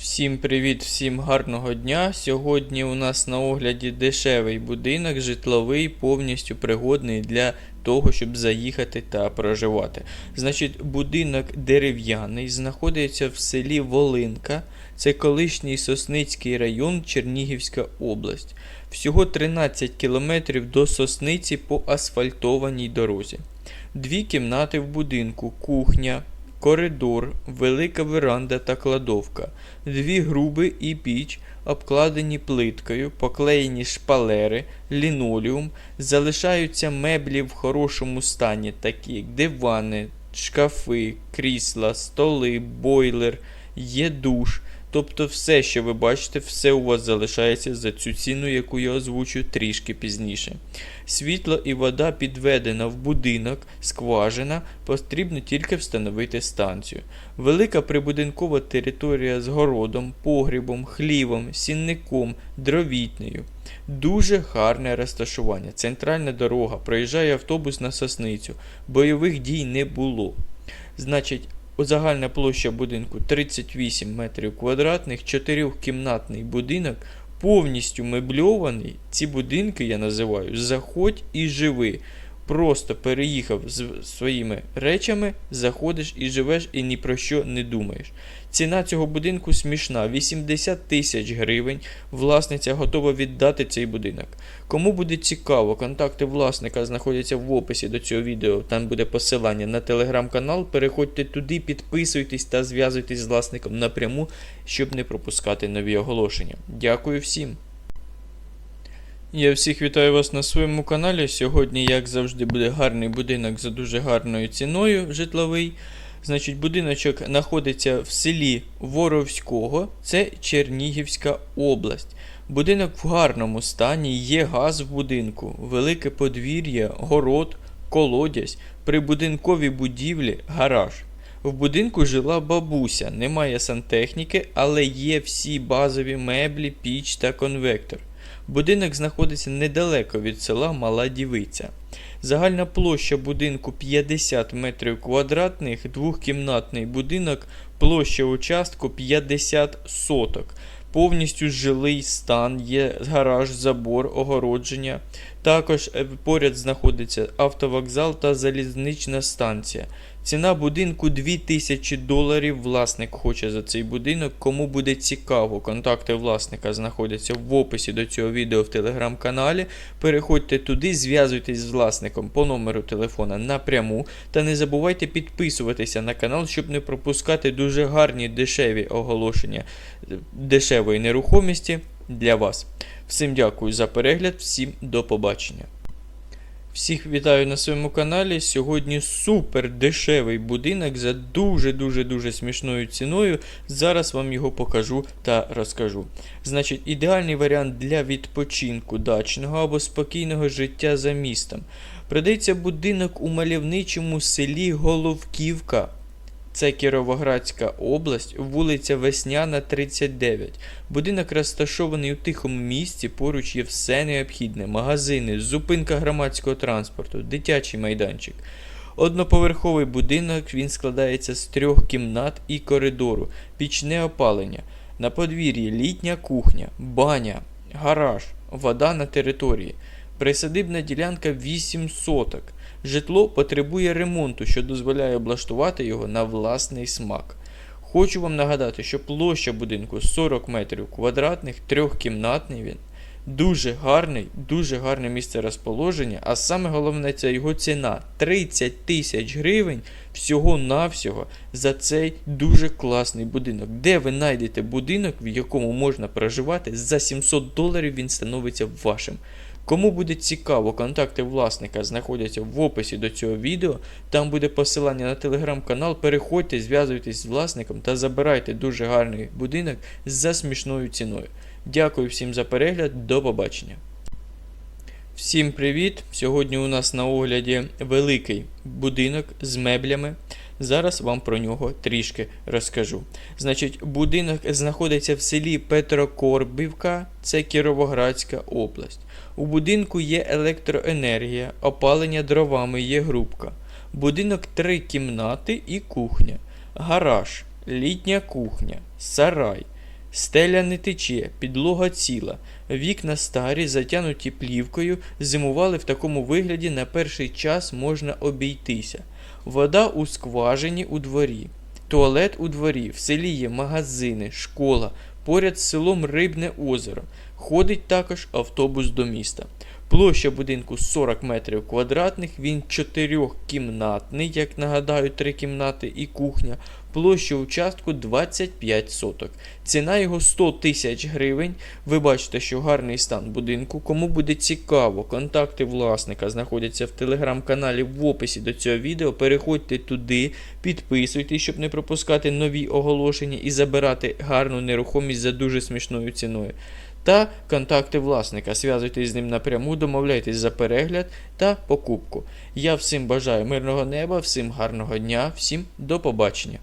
Всім привіт, всім гарного дня. Сьогодні у нас на огляді дешевий будинок, житловий, повністю пригодний для того, щоб заїхати та проживати. Значить, будинок дерев'яний, знаходиться в селі Волинка. Це колишній Сосницький район, Чернігівська область. Всього 13 кілометрів до Сосниці по асфальтованій дорозі. Дві кімнати в будинку, кухня, коридор, велика веранда та кладовка, дві груби і піч, обкладені плиткою, поклеєні шпалери, лінолеум, залишаються меблі в хорошому стані, такі як дивани, шкафи, крісла, столи, бойлер, є душ. Тобто все, що ви бачите, все у вас залишається за цю ціну, яку я озвучу трішки пізніше. Світло і вода підведена в будинок, скважина, потрібно тільки встановити станцію. Велика прибудинкова територія з городом, погрібом, хлівом, сінником, дровітнею. Дуже гарне розташування. Центральна дорога, проїжджає автобус на сосницю. Бойових дій не було. Значить, загальна площа будинку 38 метрів квадратних, чотирьохкімнатний будинок, повністю мебльований. Ці будинки я називаю Заходь і живи. Просто переїхав з своїми речами, заходиш і живеш, і ні про що не думаєш. Ціна цього будинку смішна: 80 тисяч гривень. Власниця готова віддати цей будинок. Кому буде цікаво, контакти власника знаходяться в описі до цього відео. Там буде посилання на телеграм-канал. Переходьте туди, підписуйтесь та зв'язуйтесь з власником напряму, щоб не пропускати нові оголошення. Дякую всім. Я всіх вітаю вас на своєму каналі. Сьогодні, як завжди, буде гарний будинок за дуже гарною ціною житловий. Значить, будиночок знаходиться в селі Воровського, це Чернігівська область. Будинок в гарному стані, є газ в будинку, велике подвір'я, город, колодязь, прибудинкові будівлі, гараж. В будинку жила бабуся, немає сантехніки, але є всі базові меблі, піч та конвектор. Будинок знаходиться недалеко від села Мала Дівиця. Загальна площа будинку 50 метрів квадратних, двохкімнатний будинок, площа участку 50 соток. Повністю жилий стан, є гараж, забор, огородження. Також е, поряд знаходиться автовокзал та залізнична станція. Ціна будинку 2000 доларів. Власник хоче за цей будинок. Кому буде цікаво, контакти власника знаходяться в описі до цього відео в телеграм-каналі. Переходьте туди, зв'язуйтесь з власником по номеру телефона напряму. Та не забувайте підписуватися на канал, щоб не пропускати дуже гарні дешеві оголошення дешевої нерухомості для вас. Всім дякую за перегляд, всім до побачення. Всіх вітаю на своєму каналі. Сьогодні супер дешевий будинок за дуже-дуже дуже смішною ціною. Зараз вам його покажу та розкажу. Значить, ідеальний варіант для відпочинку дачного або спокійного життя за містом. Продається будинок у мальовничому селі Головківка. Це Кіровоградська область, вулиця Весняна, 39. Будинок розташований у тихому місці, поруч є все необхідне: магазини, зупинка громадського транспорту, дитячий майданчик. Одноповерховий будинок він складається з трьох кімнат і коридору, пічне опалення. На подвір'ї літня кухня, баня, гараж, вода на території. Присадибна ділянка 8 соток. Житло потребує ремонту, що дозволяє облаштувати його на власний смак. Хочу вам нагадати, що площа будинку 40 метрів квадратних, трьохкімнатний він. Дуже гарний, дуже гарне місце розположення, а саме головне це його ціна 30 тисяч гривень всього-навсього за цей дуже класний будинок. Де ви знайдете будинок, в якому можна проживати, за 700 доларів він становиться вашим. Кому буде цікаво, контакти власника знаходяться в описі до цього відео. Там буде посилання на телеграм-канал. Переходьте, зв'язуйтесь з власником та забирайте дуже гарний будинок за смішною ціною. Дякую всім за перегляд, до побачення. Всім привіт! Сьогодні у нас на огляді великий будинок з меблями. Зараз вам про нього трішки розкажу. Значить, будинок знаходиться в селі Петрокорбівка, це Кіровоградська область. У будинку є електроенергія, опалення дровами є грубка. Будинок три кімнати і кухня, гараж, літня кухня, сарай, Стеля не тече, підлога ціла. Вікна старі, затянуті плівкою, зимували в такому вигляді на перший час можна обійтися. Вода у скважині у дворі. Туалет у дворі, в селі є магазини, школа, поряд з селом Рибне озеро. Ходить також автобус до міста. Площа будинку 40 метрів квадратних, він чотирьохкімнатний, як нагадаю, три кімнати і кухня. Площа участку 25 соток. Ціна його 100 тисяч гривень. Ви бачите, що гарний стан будинку. Кому буде цікаво, контакти власника знаходяться в телеграм-каналі в описі до цього відео. Переходьте туди, підписуйтесь, щоб не пропускати нові оголошення і забирати гарну нерухомість за дуже смішною ціною. Та контакти власника. Зв'язуйтесь з ним напряму, домовляйтесь за перегляд та покупку. Я всім бажаю мирного неба, всім гарного дня, всім до побачення.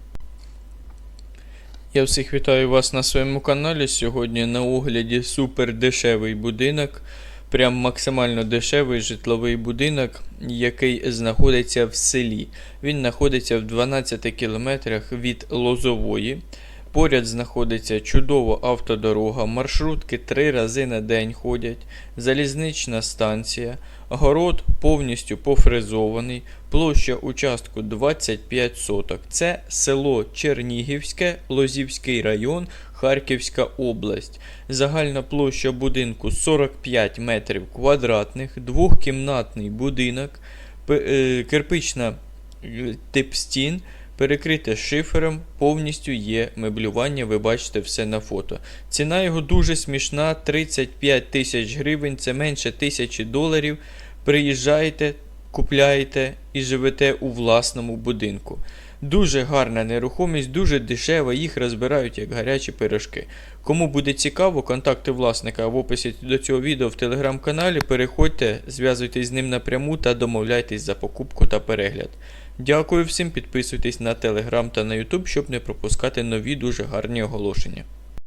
Я всіх вітаю вас на своєму каналі. Сьогодні на огляді супер дешевий будинок. Прям максимально дешевий житловий будинок, який знаходиться в селі. Він знаходиться в 12 кілометрах від Лозової. Поряд знаходиться чудова автодорога, маршрутки три рази на день ходять, залізнична станція, город повністю пофрезований, площа участку 25 соток. Це село Чернігівське, Лозівський район, Харківська область. Загальна площа будинку 45 метрів квадратних, двохкімнатний будинок, е, кирпична е, тип стін. Перекрите шифером, повністю є меблювання, ви бачите все на фото. Ціна його дуже смішна, 35 тисяч гривень, це менше тисячі доларів. Приїжджаєте, купляєте і живете у власному будинку. Дуже гарна нерухомість, дуже дешева, їх розбирають як гарячі пирожки. Кому буде цікаво, контакти власника в описі до цього відео в телеграм-каналі. Переходьте, зв'язуйтесь з ним напряму та домовляйтесь за покупку та перегляд. Дякую всім, підписуйтесь на телеграм та на ютуб, щоб не пропускати нові дуже гарні оголошення.